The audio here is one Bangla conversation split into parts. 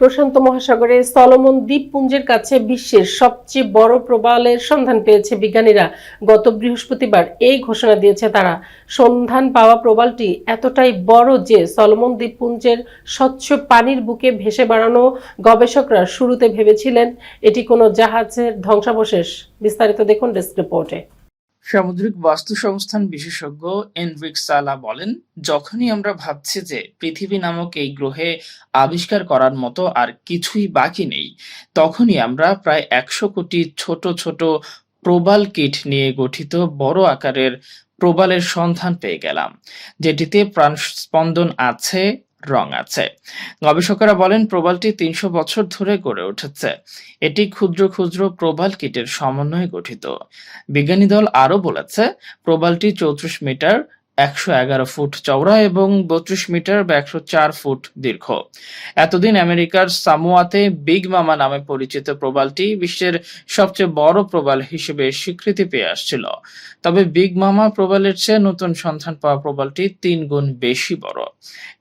প্রশান্ত মহাসাগরে সলোমন দ্বীপপুঞ্জের কাছে বিশ্বের সবচেয়ে বড় প্রবালের সন্ধান পেয়েছে বিজ্ঞানীরা। গত বৃহস্পতিবার এই ঘোষণা দিয়েছে তারা। সন্ধান পাওয়া প্রবালটি এতটাই বড় যে সলোমন দ্বীপপুঞ্জের স্বচ্ছ পানির বুকে ভেসে বেড়ানো গবেষকরা শুরুতে ভেবেছিলেন, এটি কোনো জাহাজের ধ্বংসাবশেষ। বিস্তারিত দেখুন ডেস্ক রিপোর্টে। সামুদ্রিক বাস্তু সংস্থান বিশেষজ্ঞ এনরিক সালা বলেন, যখনই আমরা ভাবছি যে পৃথিবী নামক এই গ্রহে আবিষ্কার করার মতো আর কিছুই বাকি নেই, তখনই আমরা প্রায় একশো কোটি ছোট ছোট প্রবাল কিট নিয়ে গঠিত বড় আকারের প্রবালের সন্ধান পেয়ে গেলাম, যেটিতে প্রাণ স্পন্দন আছে রং আছে। গবেষকরা বলেন, প্রবালটি তিনশো বছর ধরে গড়ে উঠেছে। এটি ক্ষুদ্র ক্ষুদ্র প্রবাল কিটের সমন্বয়ে গঠিত। বিজ্ঞানী দল আরও বলেছে, প্রবালটি চৌত্রিশ মিটার একশো এগারো ফুট চওড়া এবং বত্রিশ মিটার বা একশো চার ফুট দীর্ঘ। এতদিন আমেরিকার সামোয়াতে বিগ মামা নামে পরিচিত প্রবালটি বিশ্বের সবচেয়ে বড় প্রবাল হিসেবে স্বীকৃতি পেয়ে আসছিল। তবে বিগ মামা প্রবালের চেয়ে নতুন সন্ধান পাওয়া প্রবালটি তিন গুণ বেশি বড়।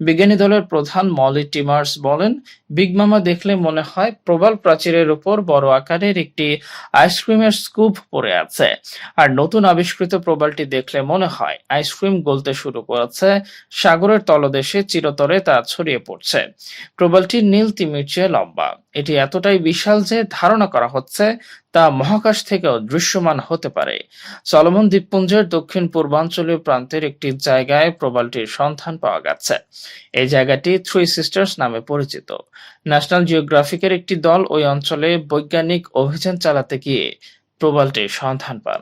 বিজ্ঞানী দলের প্রধান মলি টিমার্স বলেন, বিগ মামা দেখলে মনে হয় প্রবাল প্রাচীরের উপর বড় আকারের একটি আইসক্রিমের স্কুপ পড়ে আছে। আর নতুন আবিষ্কৃত প্রবালটি দেখলে মনে হয় আইসক্রিম গলতে শুরু করেছে। সাগরের তলদেশে চিরতরে তা ছড়িয়ে পড়ছে। প্রবালটি নীল তিমির চেয়ে লম্বা। এটি এতটাই বিশাল যে ধারণা করা হচ্ছে তা মহাকাশ থেকেও দৃশ্যমান হতে পারে। সলোমন দ্বীপপুঞ্জের দক্ষিণ পূর্বাঞ্চলীয় প্রান্তের একটি জায়গায় প্রবালটির সন্ধান পাওয়া গেছে। এই জায়গাটি থ্রি সিস্টার্স নামে পরিচিত। ন্যাশনাল জিওগ্রাফিকের একটি দল ওই অঞ্চলে বৈজ্ঞানিক অভিযান চালাতে গিয়ে প্রবালটির সন্ধান পান।